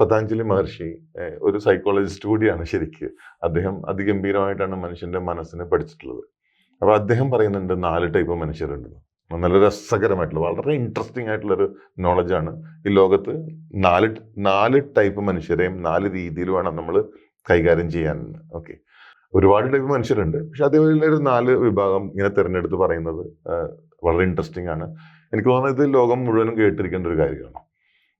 പതാഞ്ജലി മഹർഷി ഒരു സൈക്കോളജിസ്റ്റ് കൂടിയാണ് ശരിക്ക്. അദ്ദേഹം അതിഗംഭീരമായിട്ടാണ് മനുഷ്യന്റെ മനസ്സിനെ പഠിച്ചിട്ടുള്ളത്. അപ്പോൾ അദ്ദേഹം പറയുന്നുണ്ട് നാല് ടൈപ്പ് മനുഷ്യരുണ്ട് നല്ല രസകരമായിട്ടുള്ള വളരെ ഇൻട്രസ്റ്റിംഗ് ആയിട്ടുള്ളൊരു നോളജാണ് ഈ ലോകത്ത് നാല് നാല് ടൈപ്പ് മനുഷ്യരെയും നാല് രീതിയിൽ വേണം നമ്മൾ കൈകാര്യം ചെയ്യാൻ ഓക്കെ ഒരുപാട് ടൈപ്പ് മനുഷ്യരുണ്ട്. പക്ഷെ അതേപോലെ ഒരു നാല് വിഭാഗം ഇങ്ങനെ തിരഞ്ഞെടുത്ത് പറയുന്നത് വളരെ ഇൻട്രസ്റ്റിംഗ് ആണ്. എനിക്ക് തോന്നുന്നത് ഇത് ലോകം മുഴുവനും കേട്ടിരിക്കേണ്ട ഒരു കാര്യമാണ്.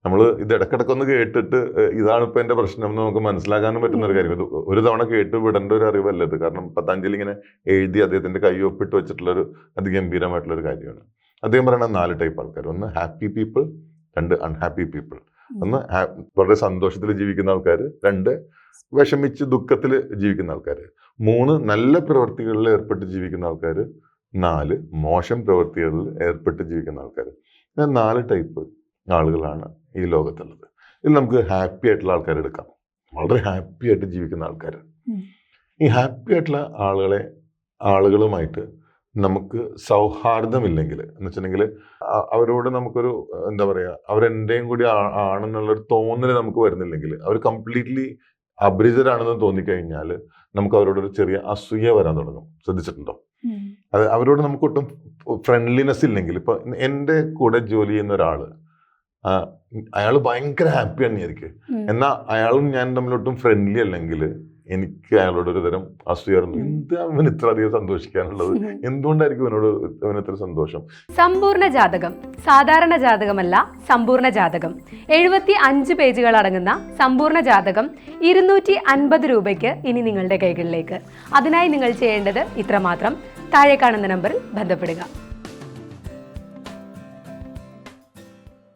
നമ്മൾ ഇത് ഇടക്കിടക്കൊന്ന് കേട്ടിട്ട് ഇതാണ് ഇപ്പൊ എന്റെ പ്രശ്നം എന്ന് നമുക്ക് മനസ്സിലാക്കാനും പറ്റുന്ന ഒരു കാര്യം. ഒരു തവണ കേട്ട് വിടേണ്ട ഒരു അറിവല്ല ഇത്. കാരണം പതഞ്ജലി ഇങ്ങനെ എഴുതി അദ്ദേഹത്തിന്റെ കൈ ഒപ്പിട്ട് വെച്ചിട്ടുള്ള ഒരു അതിഗംഭീരമായിട്ടുള്ള ഒരു കാര്യമാണ്. അദ്ദേഹം പറയുന്ന നാല് ടൈപ്പ് ആൾക്കാർ ഒന്ന് ഹാപ്പി പീപ്പിൾ രണ്ട് അൺഹാപ്പി പീപ്പിൾ ഒന്ന് വളരെ സന്തോഷത്തിൽ ജീവിക്കുന്ന ആൾക്കാർ രണ്ട് വിഷമിച്ച് ദുഃഖത്തിൽ ജീവിക്കുന്ന ആൾക്കാർ മൂന്ന് നല്ല പ്രവൃത്തികളിൽ ഏർപ്പെട്ട് ജീവിക്കുന്ന ആൾക്കാർ നാല് മോശം പ്രവൃത്തികളിൽ ഏർപ്പെട്ട് ജീവിക്കുന്ന ആൾക്കാർ നാല് ടൈപ്പ് ആളുകളാണ് ഈ ലോകത്തുള്ളത്. ഇതിൽ നമുക്ക് ഹാപ്പി ആയിട്ടുള്ള ആൾക്കാർ എടുക്കാം. വളരെ ഹാപ്പി ആയിട്ട് ജീവിക്കുന്ന ആൾക്കാർ ഈ ഹാപ്പി ആയിട്ടുള്ള ആളുകളെ ആളുകളുമായിട്ട് നമുക്ക് സൗഹാർദ്ദമില്ലെങ്കിൽ എന്ന് വെച്ചിട്ടുണ്ടെങ്കിൽ അവരോട് നമുക്കൊരു എന്താ പറയുക അവരെന്റെയും കൂടി ആണെന്നുള്ളൊരു തോന്നൽ നമുക്ക് വരുന്നില്ലെങ്കിൽ അവർ കംപ്ലീറ്റ്ലി അപരിചിതരാണെന്ന് തോന്നിക്കഴിഞ്ഞാൽ നമുക്ക് അവരോടൊരു ചെറിയ അസൂയ വരാൻ തുടങ്ങും. ശ്രദ്ധിച്ചിട്ടുണ്ടോ? അത് അവരോട് നമുക്കൊട്ടും ഫ്രണ്ട്ലിനെസ് ഇല്ലെങ്കിൽ ഇപ്പൊ എന്റെ കൂടെ ജോലി ചെയ്യുന്ന ഒരാൾ അയാൾ ഭയങ്കര ഹാപ്പി തന്നെ ആയിരിക്കും എന്നാൽ അയാളും ഞാൻ തമ്മിലോട്ടും ഫ്രണ്ട്ലി അല്ലെങ്കിൽ എനിക്ക് അയാളോട് ഒരു തരം അസൂയായിരുന്നു. എന്ത് അവൻ ഇത്ര അധികം സന്തോഷിക്കാനുള്ളത്. എന്തുകൊണ്ടായിരിക്കും അവനോട് അവന് ഇത്ര സന്തോഷം? സമ്പൂർണ ജാതകം. സാധാരണ ജാതകമല്ല സമ്പൂർണ ജാതകം. എഴുപത്തി അഞ്ച് പേജുകൾ അടങ്ങുന്ന സമ്പൂർണ ജാതകം ഇരുന്നൂറ്റി അൻപത് രൂപയ്ക്ക് ഇനി നിങ്ങളുടെ കൈകളിലേക്ക്. അതിനായി നിങ്ങൾ ചെയ്യേണ്ടത് ഇത്രമാത്രം. താഴെ കാണുന്ന നമ്പറിൽ ബന്ധപ്പെടുക.